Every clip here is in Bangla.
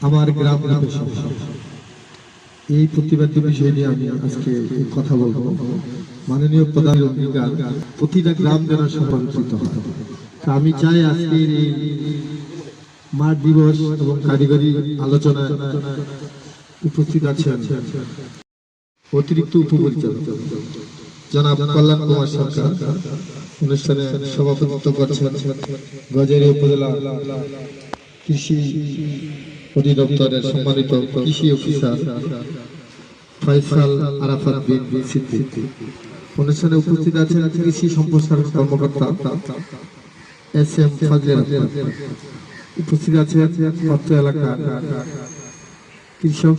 আমার গ্রাম এই প্রতিবাদ্য বিষয় নিয়ে আমি আজকে কথা বলব। মাননীয় প্রধান অঙ্গীকার, প্রতিটা গ্রাম যেন হয়। আমি চাই আজকের এই মাঠ দিবস এবং কারিগরি আলোচনায় উপস্থিত আছেন অতিরিক্ত উপপরিচালক জনাব কল্যাণ কুমার সরকার। অনুষ্ঠানে সভাপতিত্ব করছেন গজারি উপজেলা কৃষি অধিদপ্তরের সম্মানিত কৃষি অফিসার ফয়সাল আরাফাত বিন অনুষ্ঠানে উপস্থিত আছেন কৃষি সম্প্রসারণ কর্মকর্তা এস এম ফজলের উপস্থিত আছেন অত্র এলাকা কৃষক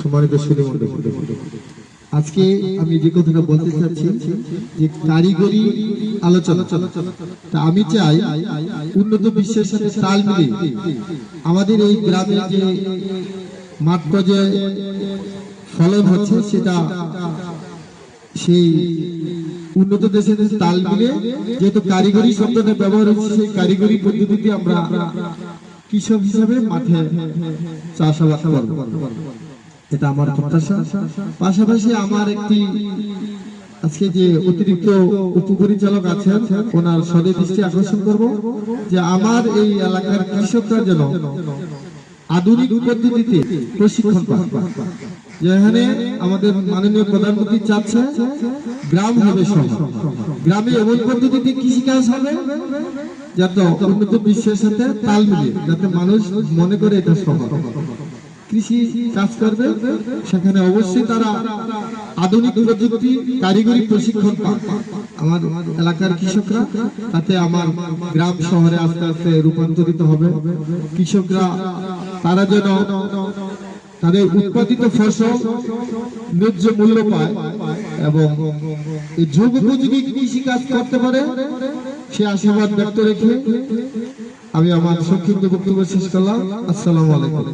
সম্মানিত সুদীমণ্ডল আজকে আমি যে কথাটা বলতে চাচ্ছি যে কারিগরি আলোচনা। আমি চাই উন্নত বিশ্বের সাথে তাল মিলিয়ে আমাদের এই গ্রামে যে মাঠ পর্যায়ে ফলন হচ্ছে, সেটা সেই উন্নত দেশের তাল মিলিয়ে যেহেতু কারিগরি শব্দটা ব্যবহার হচ্ছে, সেই কারিগরি পদ্ধতিতে আমরা কৃষক হিসাবে মাঠে চাষাবাদ এটা আমার প্রত্যাশা। পাশাপাশি আমার একটি আজকে যে অতিরিক্ত উপপরিচালক আছেন, ওনার সদয় দৃষ্টি আকর্ষণ করব যে আমার এই এলাকার কৃষকরা যেন আধুনিক পদ্ধতিতে প্রশিক্ষণ যেখানে আমাদের মাননীয় প্রধানমন্ত্রী চাচ্ছে গ্রাম হবে শহর। গ্রামে এমন পদ্ধতিতে কৃষিকাজ হবে যাতে উন্নত বিশ্বের সাথে তাল মিলিয়ে, যাতে মানুষ মনে করে এটা শহর। কৃষি কাজ করবে, সেখানে অবশ্যই তারা আধুনিক প্রযুক্তি, কারিগরি প্রশিক্ষণ পাবে। আমার এলাকার কৃষকরা, তাতে আমার গ্রাম শহরে আস্তে আস্তে রূপান্তরিত হবে। কৃষকরা, তারা যেন তাদের উৎপাদিত ফসল ন্যায্য মূল্য পায় এবং যুগ উপযোগী কৃষি কাজ করতে পারে, সে আশীর্বাদ ব্যক্ত রেখে আমি আমার সংক্ষিপ্ত বক্তব্য শেষ করলাম। আসসালামু আলাইকুম।